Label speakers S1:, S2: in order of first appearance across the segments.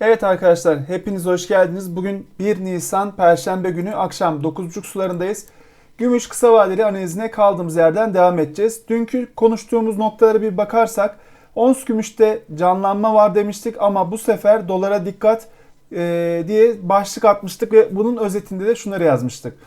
S1: Evet arkadaşlar hepiniz hoş geldiniz. Bugün 1 Nisan Perşembe günü akşam 9.30 sularındayız. Gümüş kısa vadeli analizine kaldığımız yerden devam edeceğiz. Dünkü konuştuğumuz noktalara bir bakarsak ons gümüşte canlanma var demiştik ama bu sefer dolara dikkat e, diye başlık atmıştık ve bunun özetinde de şunları yazmıştık.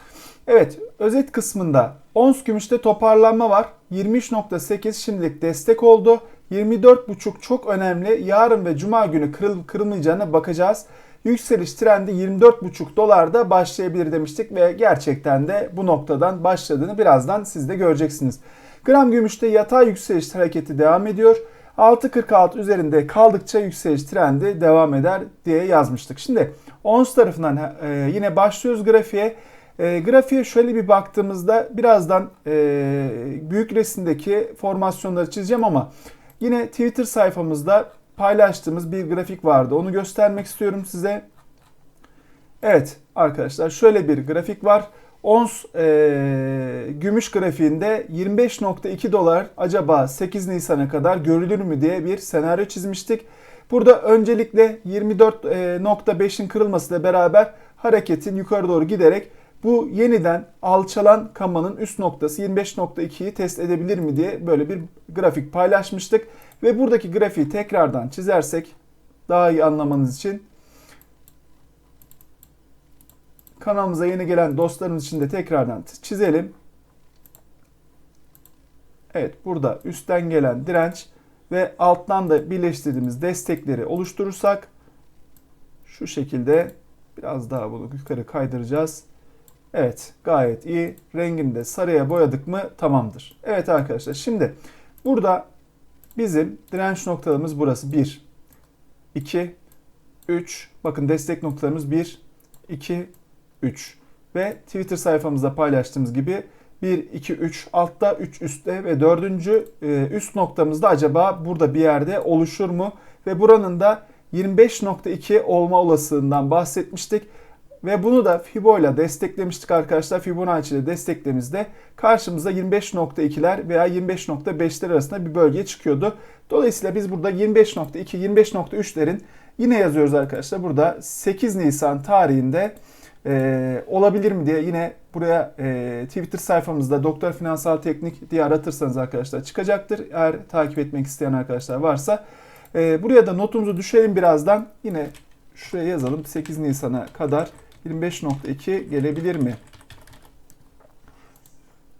S1: Evet özet kısmında ons gümüşte toparlanma var. 23.8 şimdilik destek oldu. 24.5 çok önemli. Yarın ve cuma günü kırılıp kırılmayacağına bakacağız. Yükseliş trendi 24.5 dolarda başlayabilir demiştik ve gerçekten de bu noktadan başladığını birazdan siz de göreceksiniz. Gram gümüşte yatay yükseliş hareketi devam ediyor. 6.46 üzerinde kaldıkça yükseliş trendi devam eder diye yazmıştık. Şimdi ons tarafından e, yine başlıyoruz grafiğe. E, grafiğe şöyle bir baktığımızda birazdan e, büyük resimdeki formasyonları çizeceğim ama yine Twitter sayfamızda paylaştığımız bir grafik vardı. Onu göstermek istiyorum size. Evet arkadaşlar şöyle bir grafik var. Ons e, gümüş grafiğinde 25.2 dolar acaba 8 Nisan'a kadar görülür mü diye bir senaryo çizmiştik. Burada öncelikle 24.5'in kırılmasıyla beraber hareketin yukarı doğru giderek bu yeniden alçalan kamanın üst noktası 25.2'yi test edebilir mi diye böyle bir grafik paylaşmıştık. Ve buradaki grafiği tekrardan çizersek daha iyi anlamanız için kanalımıza yeni gelen dostlarımız için de tekrardan çizelim. Evet burada üstten gelen direnç ve alttan da birleştirdiğimiz destekleri oluşturursak şu şekilde biraz daha bunu yukarı kaydıracağız. Evet gayet iyi. Rengini de sarıya boyadık mı tamamdır. Evet arkadaşlar şimdi burada bizim direnç noktalarımız burası 1, 2, 3. Bakın destek noktalarımız 1, 2, 3. Ve Twitter sayfamızda paylaştığımız gibi 1, 2, 3 altta 3 üstte ve dördüncü e, üst noktamızda acaba burada bir yerde oluşur mu? Ve buranın da 25.2 olma olasılığından bahsetmiştik. Ve bunu da Fibo ile desteklemiştik arkadaşlar. Fibonacci ile desteklemizde karşımıza 25.2'ler veya 25.5'ler arasında bir bölge çıkıyordu. Dolayısıyla biz burada 25.2, 25.3'lerin yine yazıyoruz arkadaşlar. Burada 8 Nisan tarihinde e, olabilir mi diye yine buraya e, Twitter sayfamızda Doktor Finansal Teknik diye aratırsanız arkadaşlar çıkacaktır. Eğer takip etmek isteyen arkadaşlar varsa. E, buraya da notumuzu düşelim birazdan. Yine şuraya yazalım 8 Nisan'a kadar 25.2 gelebilir mi?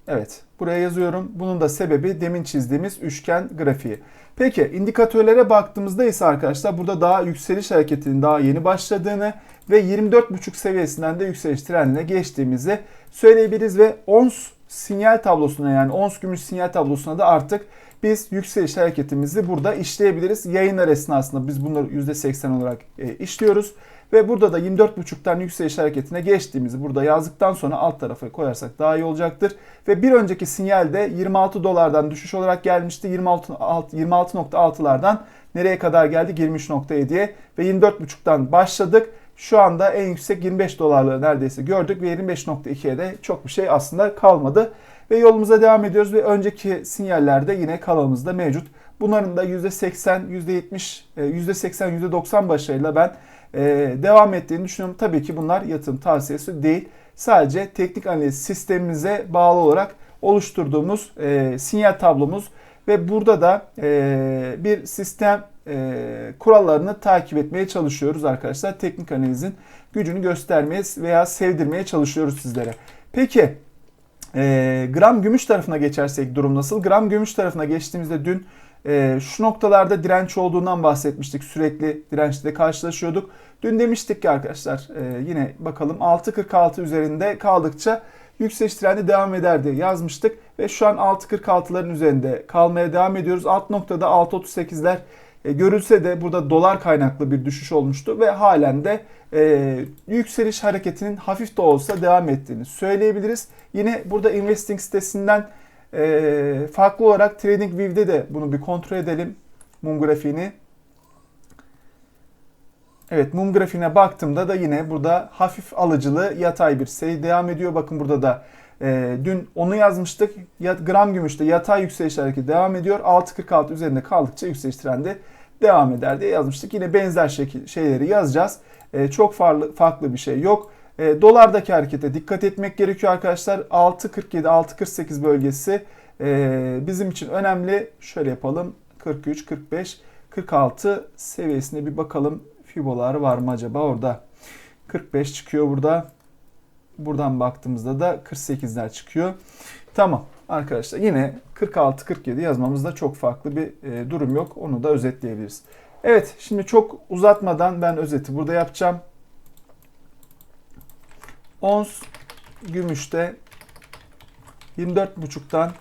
S1: Evet, buraya yazıyorum. Bunun da sebebi demin çizdiğimiz üçgen grafiği. Peki indikatörlere baktığımızda ise arkadaşlar burada daha yükseliş hareketinin daha yeni başladığını ve 24.5 seviyesinden de yükseliş trendine geçtiğimizi söyleyebiliriz ve ons sinyal tablosuna yani ons gümüş sinyal tablosuna da artık biz yükseliş hareketimizi burada işleyebiliriz. Yayınlar esnasında biz bunları %80 olarak e, işliyoruz. Ve burada da 24.5'tan yükseliş hareketine geçtiğimizi burada yazdıktan sonra alt tarafa koyarsak daha iyi olacaktır. Ve bir önceki sinyalde 26 dolardan düşüş olarak gelmişti. 26.6'lardan nereye kadar geldik? 23.7'ye ve 24.5'tan başladık. Şu anda en yüksek 25 dolarları neredeyse gördük ve 25.2'ye de çok bir şey aslında kalmadı. Ve yolumuza devam ediyoruz ve önceki sinyallerde yine kanalımızda mevcut. Bunların da %80, %70, %80, %90 başarıyla ben e, devam ettiğini düşünüyorum. Tabii ki bunlar yatırım tavsiyesi değil. Sadece teknik analiz sistemimize bağlı olarak oluşturduğumuz e, sinyal tablomuz ve burada da e, bir sistem e, kurallarını takip etmeye çalışıyoruz arkadaşlar. Teknik analizin gücünü göstermeye veya sevdirmeye çalışıyoruz sizlere. Peki e, gram gümüş tarafına geçersek durum nasıl? Gram gümüş tarafına geçtiğimizde dün e, şu noktalarda direnç olduğundan bahsetmiştik. Sürekli dirençle karşılaşıyorduk. Dün demiştik ki arkadaşlar e, yine bakalım 6.46 üzerinde kaldıkça yükseliş trendi devam eder diye yazmıştık. Ve şu an 6.46'ların üzerinde kalmaya devam ediyoruz. Alt noktada 6.38'ler e, görülse de burada dolar kaynaklı bir düşüş olmuştu ve halen de e, yükseliş hareketinin hafif de olsa devam ettiğini söyleyebiliriz. Yine burada investing sitesinden e, farklı olarak TradingView'de de bunu bir kontrol edelim mum grafiğini. Evet mum grafiğine baktığımda da yine burada hafif alıcılı yatay bir seyir devam ediyor. Bakın burada da e, dün onu yazmıştık. Gram gümüşte yatay yükseliş hareketi devam ediyor. 6.46 üzerinde kaldıkça yükseliş trendi devam eder diye yazmıştık. Yine benzer şekil şeyleri yazacağız. E, çok farklı farklı bir şey yok. E, dolardaki harekete dikkat etmek gerekiyor arkadaşlar. 6.47 6.48 bölgesi e, bizim için önemli. Şöyle yapalım. 43 45 46 seviyesine bir bakalım. Fibolar var mı acaba orada? 45 çıkıyor burada. Buradan baktığımızda da 48'ler çıkıyor. Tamam arkadaşlar yine 46-47 yazmamızda çok farklı bir e, durum yok. Onu da özetleyebiliriz. Evet şimdi çok uzatmadan ben özeti burada yapacağım. Ons gümüşte 24.5'tan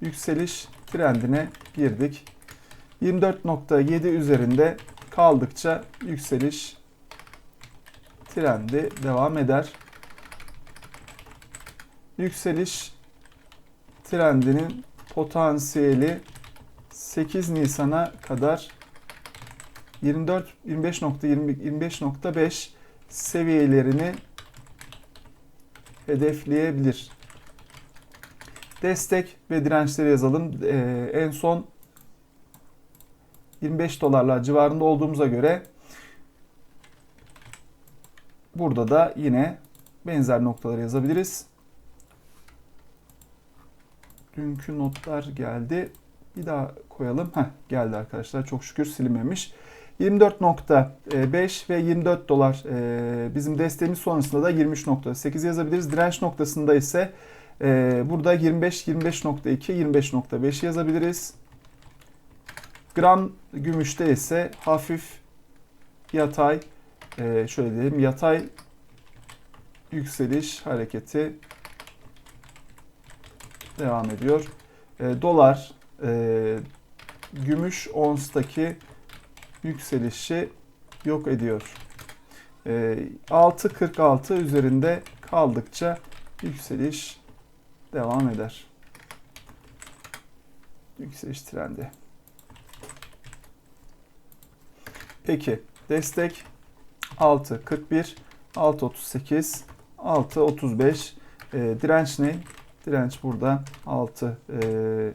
S1: yükseliş trendine girdik. 24.7 üzerinde kaldıkça yükseliş trendi devam eder. Yükseliş trendinin potansiyeli 8 Nisan'a kadar 24 25.25 seviyelerini hedefleyebilir. Destek ve dirençleri yazalım. Ee, en son 25 dolarlar civarında olduğumuza göre burada da yine benzer noktaları yazabiliriz. Dünkü notlar geldi. Bir daha koyalım. Heh, geldi arkadaşlar. Çok şükür silinmemiş. 24.5 ve 24 dolar e, bizim desteğimiz sonrasında da 23.8 yazabiliriz. Direnç noktasında ise e, burada 25, 25.2, 25.5 yazabiliriz. Gram gümüşte ise hafif yatay e, şöyle diyelim yatay yükseliş hareketi devam ediyor. dolar gümüş onstaki yükselişi yok ediyor. 6.46 ee, üzerinde kaldıkça yükseliş devam eder. Yükseliş trendi. Peki destek 6.41, 6.38, 6.35 e, direnç ne? Direnç burada 6 e,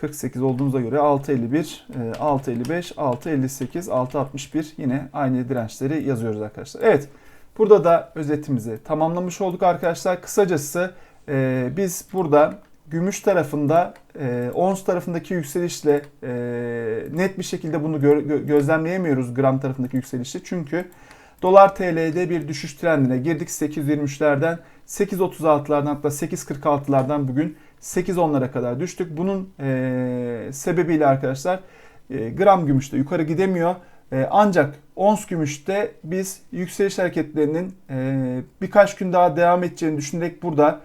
S1: 48 olduğunuza göre 6.51, 6.55, 6.58, 6.61 yine aynı dirençleri yazıyoruz arkadaşlar. Evet burada da özetimizi tamamlamış olduk arkadaşlar. Kısacası e, biz burada gümüş tarafında e, ons tarafındaki yükselişle e, net bir şekilde bunu gö- gözlemleyemiyoruz gram tarafındaki yükselişi. Çünkü dolar TL'de bir düşüş trendine girdik 8.23'lerden 8.36'lardan hatta 8.46'lardan bugün 8-10'lara kadar düştük. Bunun e, sebebiyle arkadaşlar e, gram gümüşte yukarı gidemiyor. E, ancak ons gümüşte biz yükseliş hareketlerinin e, birkaç gün daha devam edeceğini düşünerek burada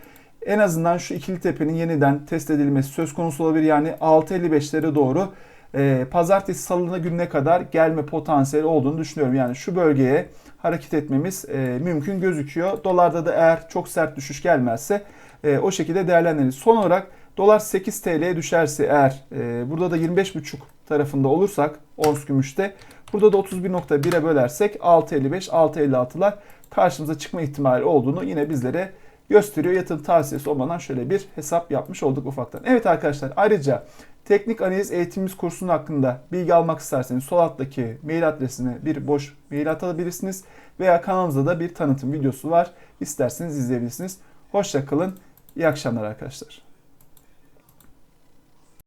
S1: en azından şu ikili tepenin yeniden test edilmesi söz konusu olabilir. Yani 6.55'lere doğru e, pazartesi salına gününe kadar gelme potansiyeli olduğunu düşünüyorum. Yani şu bölgeye hareket etmemiz e, mümkün gözüküyor. Dolarda da eğer çok sert düşüş gelmezse e, o şekilde değerlendiririz. Son olarak dolar 8 TL'ye düşerse eğer e, burada da 25,5 tarafında olursak ons gümüşte burada da 31.1'e bölersek 6.55 6.56'lar karşımıza çıkma ihtimali olduğunu yine bizlere gösteriyor. Yatırım tavsiyesi olmadan şöyle bir hesap yapmış olduk ufaktan. Evet arkadaşlar ayrıca teknik analiz eğitimimiz kursunun hakkında bilgi almak isterseniz sol alttaki mail adresine bir boş mail atabilirsiniz. Veya kanalımızda da bir tanıtım videosu var. İsterseniz izleyebilirsiniz. Hoşça kalın. İyi akşamlar arkadaşlar.